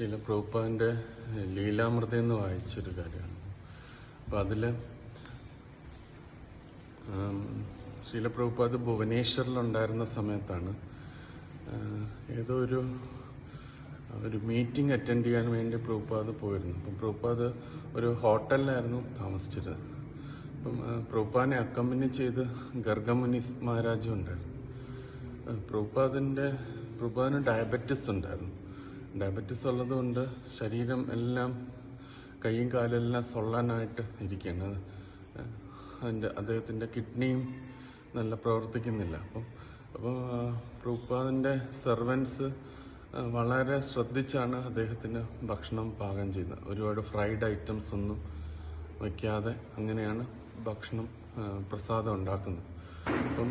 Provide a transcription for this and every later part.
ശീല പ്രഭുപ്പാന്റെ ലീലാമൃത എന്ന് വായിച്ചൊരു കാര്യമാണ്. അപ്പം അതിൽ ശീല പ്രഭുപാദ് ഭുവനേശ്വറിലുണ്ടായിരുന്ന സമയത്താണ് ഏതോ ഒരു ഒരു മീറ്റിംഗ് അറ്റൻഡ് ചെയ്യാൻ വേണ്ടി പ്രഭുപാദ് പോയിരുന്നു. അപ്പം പ്രഭുപാദ് ഒരു ഹോട്ടലിലായിരുന്നു താമസിച്ചിരുന്നത് അപ്പം പ്രഭുപ്പാനെ അക്കമ്പനി ചെയ്ത് ഗർഗമുനി മഹാരാജും ഉണ്ടായിരുന്നു. പ്രഭുപാദിന്റെ പ്രഭുപാദിന് ഡയബറ്റിസ് ഉണ്ടായിരുന്നു. ഡയബറ്റിസ് ഉള്ളതുകൊണ്ട് ശരീരം എല്ലാം കൈയും കാലെല്ലാം സൊള്ളാനായിട്ട് ഇരിക്കുകയാണ്. അത് അതിന്റെ അദ്ദേഹത്തിന്റെ കിഡ്നിയും നല്ല പ്രവർത്തിക്കുന്നില്ല. അപ്പം അപ്പോൾ പ്രൂപ്പാദിന്റെ സെർവൻസ് വളരെ ശ്രദ്ധിച്ചാണ് അദ്ദേഹത്തിന് ഭക്ഷണം പാകം ചെയ്യുന്നത്. ഒരുപാട് ഫ്രൈഡ് ഐറ്റംസ് ഒന്നും വയ്ക്കാതെ അങ്ങനെയാണ് ഭക്ഷണം പ്രസാദം ഉണ്ടാക്കുന്നത്. അപ്പം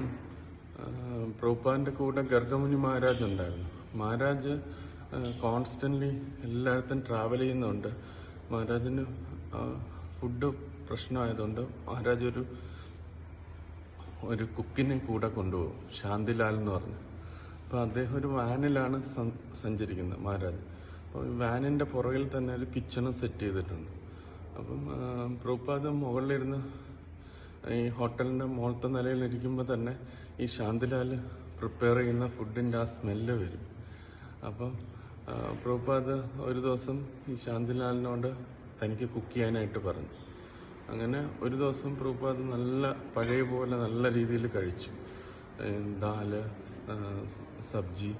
പ്രൂപ്പാദിന്റെ കൂടെ ഗർഗമുനി മഹാരാജ് ഉണ്ടായിരുന്നു. മഹാരാജ് കോൺസ്റ്റന്റ്ലി എല്ലായിടത്തും ട്രാവൽ ചെയ്യുന്നുണ്ട്. മഹാരാജിന് ഫുഡ് പ്രശ്നമായതുകൊണ്ട് മഹാരാജ് ഒരു ഒരു കുക്കിനെ കൂടെ കൊണ്ടുപോകും. ശാന്തിലാൽ എന്ന് പറഞ്ഞു. അപ്പോൾ അദ്ദേഹം ഒരു വാനിലാണ് സഞ്ചരിക്കുന്നത് മഹാരാജ്. അപ്പോൾ വാനിന്റെ പുറകിൽ തന്നെ ഒരു കിച്ചണും സെറ്റ് ചെയ്തിട്ടുണ്ട്. അപ്പം ആ, പ്രഭുപാദ് മുകളിലിരുന്ന് ഈ ഹോട്ടലിന്റെ മുകളത്തെ നിലയിൽ ഇരിക്കുമ്പോൾ തന്നെ ഈ ശാന്തിലാൽ പ്രിപ്പയർ ചെയ്യുന്ന ഫുഡിന്റെ ആ സ്മെല്ല് വരും. അപ്പം പ്രഭുപാദ് ഒരു ദിവസം ഈ ശാന്തിലാലിനോട് തനിക്ക് കുക്ക് ചെയ്യാനായിട്ട് പറഞ്ഞു. അങ്ങനെ ഒരു ദിവസം പ്രഭുപാദ് നല്ല പഴയ പോലെ നല്ല രീതിയിൽ കഴിച്ചു. ദാൽ സബ്ജി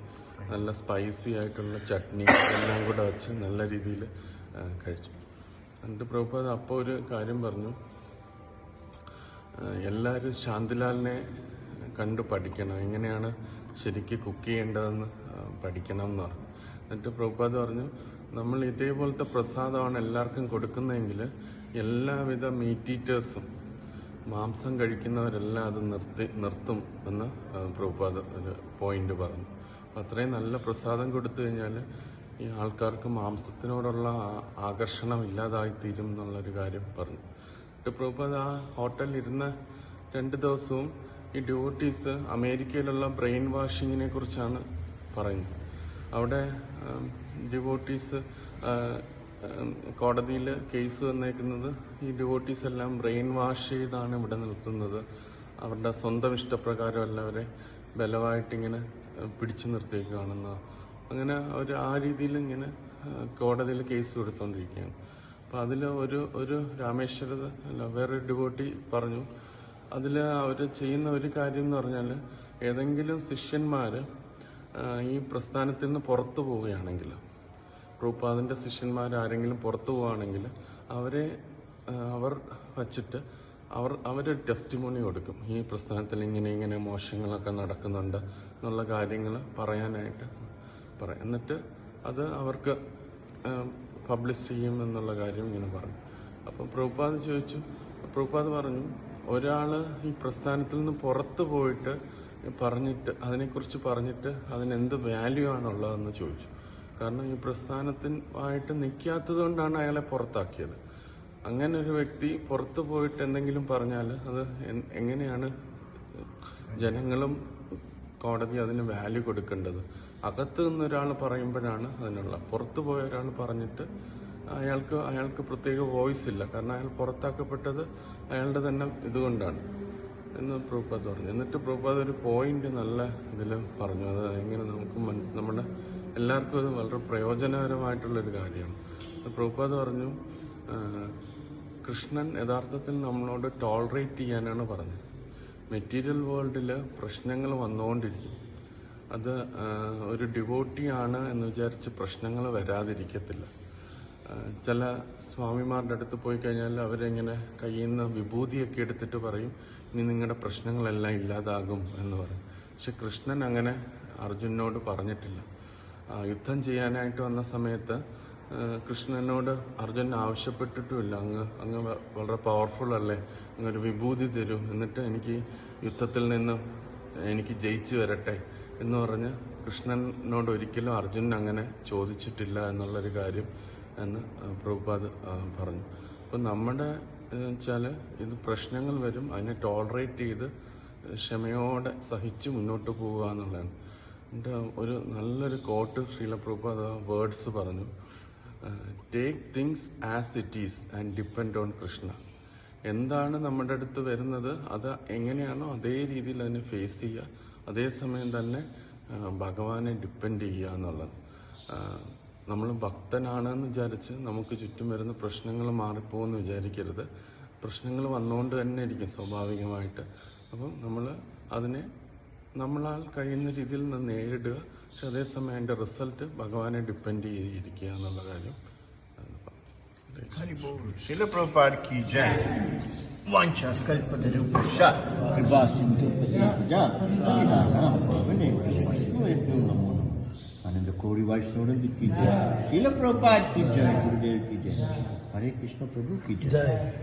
നല്ല സ്പൈസി ആയിട്ടുള്ള ചട്നി എല്ലാം കൂടെ വെച്ച് നല്ല രീതിയിൽ കഴിച്ചു. എന്നിട്ട് പ്രഭുപാദ് അപ്പോൾ ഒരു കാര്യം പറഞ്ഞു. എല്ലാവരും ശാന്തിലാലിനെ കണ്ട് പഠിക്കണം. എങ്ങനെയാണ് ശരിക്ക് കുക്ക് ചെയ്യേണ്ടതെന്ന് പഠിക്കണം എന്ന് പറഞ്ഞു. എന്നിട്ട് പ്രഭുപാദ് പറഞ്ഞു നമ്മൾ ഇതേപോലത്തെ പ്രസാദമാണ് എല്ലാവർക്കും കൊടുക്കുന്നതെങ്കിൽ എല്ലാവിധ മീറ്റ് ഈറ്റേഴ്സും മാംസം കഴിക്കുന്നവരെല്ലാം അത് നിർത്തി നിർത്തും എന്ന് പ്രഭുപാദ് ഒരു പോയിന്റ് പറഞ്ഞു. അത്രയും നല്ല പ്രസാദം കൊടുത്തു കഴിഞ്ഞാൽ ഈ ആൾക്കാർക്ക് മാംസത്തിനോടുള്ള ആകർഷണം ഇല്ലാതായി തീരും എന്നുള്ളൊരു കാര്യം പറഞ്ഞു. എന്നിട്ട് പ്രഭുപാദ് ആ ഹോട്ടലിൽ ഇരുന്ന രണ്ട് ദിവസവും ഈ ഡ്യൂട്ടീസ് അമേരിക്കയിലുള്ള ബ്രെയിൻ വാഷിങ്ങിനെ കുറിച്ചാണ് പറയുന്നത്. അവിടെ ഡിവോട്ടീസ് കോടതിയിൽ കേസ് വന്നേക്കുന്നത് ഈ ഡിവോട്ടീസ് എല്ലാം ബ്രെയിൻ വാഷ് ചെയ്താണ് ഇവിടെ നിർത്തുന്നത്. അവരുടെ സ്വന്തം ഇഷ്ടപ്രകാരം എല്ലാവരെ ബലമായിട്ടിങ്ങനെ പിടിച്ചു നിർത്തിയേക്കുകയാണെന്ന് അങ്ങനെ അവർ ആ രീതിയിൽ ഇങ്ങനെ കോടതിയിൽ കേസ് കൊടുത്തോണ്ടിരിക്കുകയാണ്. അപ്പം അതിൽ ഒരു ഒരു രാമേശ്വരത് അല്ല വേറൊരു ഡിവോട്ടി പറഞ്ഞു അതിൽ അവർ ചെയ്യുന്ന ഒരു കാര്യം എന്ന് പറഞ്ഞാൽ ഏതെങ്കിലും ശിഷ്യന്മാര് ആ, ഈ പ്രസ്ഥാനത്തിൽ നിന്ന് പുറത്തു പോവുകയാണെങ്കിൽ പ്രൂപ്പാദിന്റെ ശിഷ്യന്മാർ ആരെങ്കിലും പുറത്തു പോവുകയാണെങ്കിൽ അവരെ അവർ വച്ചിട്ട് അവർ അവരൊരു ടെസ്റ്റിമോണി കൊടുക്കും. ഈ പ്രസ്ഥാനത്തിൽ ഇങ്ങനെ ഇങ്ങനെ മോശങ്ങളൊക്കെ നടക്കുന്നുണ്ട് എന്നുള്ള കാര്യങ്ങൾ പറയാനായിട്ട് പറയും. എന്നിട്ട് അത് അവർക്ക് പബ്ലിഷ് ചെയ്യും എന്നുള്ള കാര്യം ഇങ്ങനെ പറഞ്ഞു അപ്പം പ്രഭുപാദ് ചോദിച്ചു പ്രഭുപാദ് പറഞ്ഞു ഒരാൾ ഈ പ്രസ്ഥാനത്തിൽ നിന്ന് പുറത്തു പോയിട്ട് പറഞ്ഞിട്ട് അതിനെക്കുറിച്ച് പറഞ്ഞിട്ട് അതിന് എന്ത് വാല്യൂ ആണുള്ളതെന്ന് ചോദിച്ചു. കാരണം ഈ പ്രസ്ഥാനത്തിനായിട്ട് നിൽക്കാത്തത് കൊണ്ടാണ് അയാളെ പുറത്താക്കിയത്. അങ്ങനെ ഒരു വ്യക്തി പുറത്തു പോയിട്ട് എന്തെങ്കിലും പറഞ്ഞാൽ അത് എങ്ങനെയാണ് ജനങ്ങളും കോടതി അതിന് വാല്യൂ കൊടുക്കേണ്ടത്? അകത്ത് നിന്ന് ഒരാൾ പറയുമ്പോഴാണ് അതിനുള്ള പുറത്തു പോയ ഒരാൾ പറഞ്ഞിട്ട് അയാൾക്ക് അയാൾക്ക് പ്രത്യേക വോയിസ് ഇല്ല. കാരണം അയാൾ പുറത്താക്കപ്പെട്ടത് അയാളുടെ തന്നെ ഇതുകൊണ്ടാണ്. എന്ന് പ്രൂപ്പാത് പറഞ്ഞു. എന്നിട്ട് പ്രൂപ്പാത് ഒരു പോയിന്റ് നല്ല ഇതിൽ പറഞ്ഞു. അത് എങ്ങനെ നമുക്ക് മനസ്സ് നമ്മുടെ എല്ലാവർക്കും അത് വളരെ പ്രയോജനകരമായിട്ടുള്ളൊരു കാര്യമാണ്. പ്രൂപ്പാത് പറഞ്ഞു കൃഷ്ണൻ യഥാർത്ഥത്തിൽ നമ്മളോട് ടോളറേറ്റ് ചെയ്യാനാണ് പറഞ്ഞത്. മെറ്റീരിയൽ വേൾഡിൽ പ്രശ്നങ്ങൾ വന്നുകൊണ്ടിരിക്കും. അത് ഒരു ഡിവോട്ടി ആണ് എന്ന് വിചാരിച്ച് പ്രശ്നങ്ങൾ വരാതിരിക്കത്തില്ല. ചില സ്വാമിമാരുടെ അടുത്ത് പോയി കഴിഞ്ഞാൽ അവരെങ്ങനെ കയ്യിൽ നിന്ന് വിഭൂതിയൊക്കെ എടുത്തിട്ട് പറയും ഇനി നിങ്ങളുടെ പ്രശ്നങ്ങളെല്ലാം ഇല്ലാതാകും എന്ന് പറയും. പക്ഷെ കൃഷ്ണൻ അങ്ങനെ അർജുനോട് പറഞ്ഞിട്ടില്ല. യുദ്ധം ചെയ്യാനായിട്ട് വന്ന സമയത്ത് കൃഷ്ണനോട് അർജുനൻ ആവശ്യപ്പെട്ടിട്ടുമില്ല. അങ്ങ് അങ്ങ് വളരെ പവർഫുൾ അല്ലേ? അങ്ങ് ഒരു വിഭൂതി തരൂ. എന്നിട്ട് എനിക്ക് യുദ്ധത്തിൽ നിന്ന് എനിക്ക് ജയിച്ചു വരട്ടെ എന്ന് പറഞ്ഞ് കൃഷ്ണനോട് ഒരിക്കലും അർജുനൻ അങ്ങനെ ചോദിച്ചിട്ടില്ല എന്നുള്ളൊരു കാര്യം എന്ന് പ്രഭുപാദ് പറഞ്ഞു. അപ്പം നമ്മുടെ വെച്ചാൽ ഇത് പ്രശ്നങ്ങൾ വരും. അതിനെ ടോളറേറ്റ് ചെയ്ത് ക്ഷമയോടെ സഹിച്ച് മുന്നോട്ട് പോവുക എന്നുള്ളതാണ്. എന്റെ ഒരു നല്ലൊരു കോട്ട് ശീലപ്രഭുപാദ വേർഡ്സ് പറഞ്ഞു. Take things as it is and depend on Krishna എന്താണ് നമ്മുടെ അടുത്ത് വരുന്നത്? അത് എങ്ങനെയാണോ അതേ രീതിയിൽ അതിനെ ഫേസ് ചെയ്യുക. അതേസമയം തന്നെ ഭഗവാനെ ഡിപ്പെൻഡ് ചെയ്യുക എന്നുള്ളത്. നമ്മൾ ഭക്തനാണെന്ന് വിചാരിച്ച് നമുക്ക് ചുറ്റും വരുന്ന പ്രശ്നങ്ങൾ മാറിപ്പോകുമെന്ന് വിചാരിക്കരുത് പ്രശ്നങ്ങൾ വന്നുകൊണ്ട് തന്നെ ഇരിക്കും സ്വാഭാവികമായിട്ട് അപ്പം നമ്മൾ അതിനെ നമ്മളാൽ കഴിയുന്ന രീതിയിൽ നിന്ന് നേരിടുക പക്ഷെ അതേസമയം അതിൻ്റെ റിസൾട്ട് ഭഗവാനെ ഡിപ്പെൻഡ് ചെയ്തിരിക്കുക എന്നുള്ള കാര്യം ആണ് പറഞ്ഞത്. हरि बोल शिल प्रभुपाद की जय वांछा कल्पतरुपशा कृपा सिंधु जा हरिदाना पावने कृष्ण नमो आनंद कोड़ी वैष्णव की जय। शिल प्रभुपाद की जय गुरुदेव की जय। हरे कृष्ण प्रभु की जय।